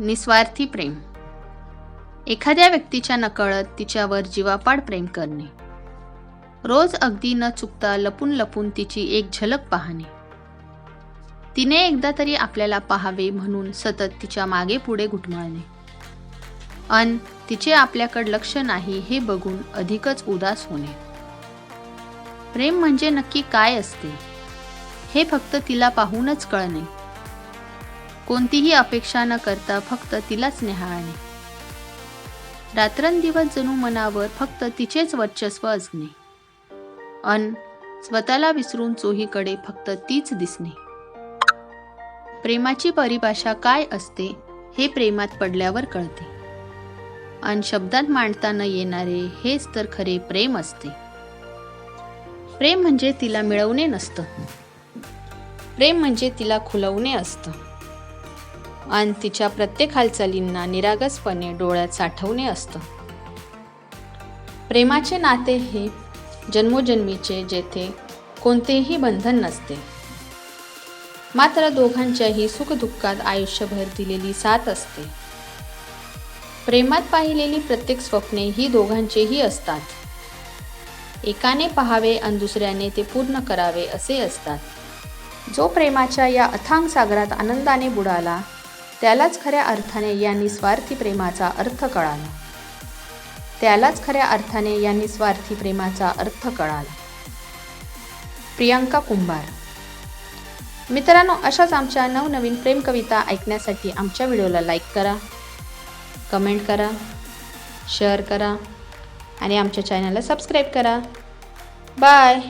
निस्वार्थी प्रेम. एखाद्या व्यक्तीच्या नकळत तिच्यावर जीवापाड प्रेम करणे. रोज अगदी न चुकता लपून लपून तिची एक झलक पाहणे. तिने एकदा तरी आपल्याला पाहावे म्हणून सतत तिच्यामागे पुढे घुटमाळणे. अन तिचे आपल्याकडे लक्ष नाही हे बघून अधिकच उदास होणे. प्रेम म्हणजे नक्की काय असते? हे फक्त तिला पाहूनच कळणे. कोणतीही अपेक्षा न करता फक्त तिलाच निहाळणे रात्रंदिवस जणू मनावर फक्त तिचेच वर्चस्व असणे. अन स्वतःला विसरून चोहीकडे फक्त तीच दिसणे. प्रेमाची परिभाषा काय असते हे प्रेमात पडल्यावर कळते. अन शब्दात मांडता न येणारे हेच तर खरे प्रेम असते. प्रेम म्हणजे तिला मिळवणे नसतं. प्रेम म्हणजे तिला खुलवणे असतं. आणि तिच्या प्रत्येक हालचालींना निरागसपणे डोळ्यात साठवणे असतं. प्रेमाचे नाते हे जन्मोजन्मीचे जेथे कोणतेही बंधन नसते. मात्र दोघांच्याही सुखदुःखात आयुष्यभर दिलेली साथ असते. प्रेमात पाहिलेली प्रत्येक स्वप्ने ही दोघांचेही असतात. एकाने पहावे आणि दुसऱ्याने ते पूर्ण करावे असे असतात. जो प्रेमाच्या या अथांग सागरात आनंदाने बुडाला त्यालाच खऱ्या अर्थाने या निस्वार्थी प्रेमाचा अर्थ कळाला. त्यालाच खऱ्या अर्थाने या निस्वार्थी प्रेमाचा अर्थ कळाला. प्रियांका कुंभार. मित्रांनो अशाच आमच्या नवनवीन प्रेम कविता ऐकण्यासाठी आमच्या व्हिडिओला लाईक करा कमेंट करा शेअर करा आणि आमच्या चॅनलला सबस्क्राईब करा. बाय